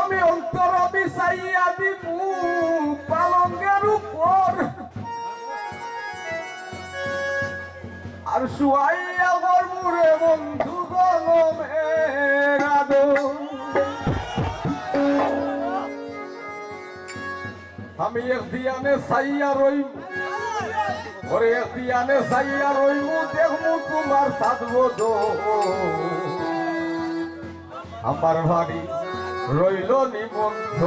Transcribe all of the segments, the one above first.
আমি অন্তর বিচাইয়া দিবু, পালঙ্গের উপর। আর শুয়াইয়া গরমুরে বন্ধু গলমের আদর আমি এক দিয়ানে সাইয়া রইব ওরে পিয়ানে সাইয়া রইমু দেখমু তোমার সাধব আমার ভারী রইল নিবন্ধ।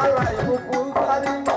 হারাই বুকারি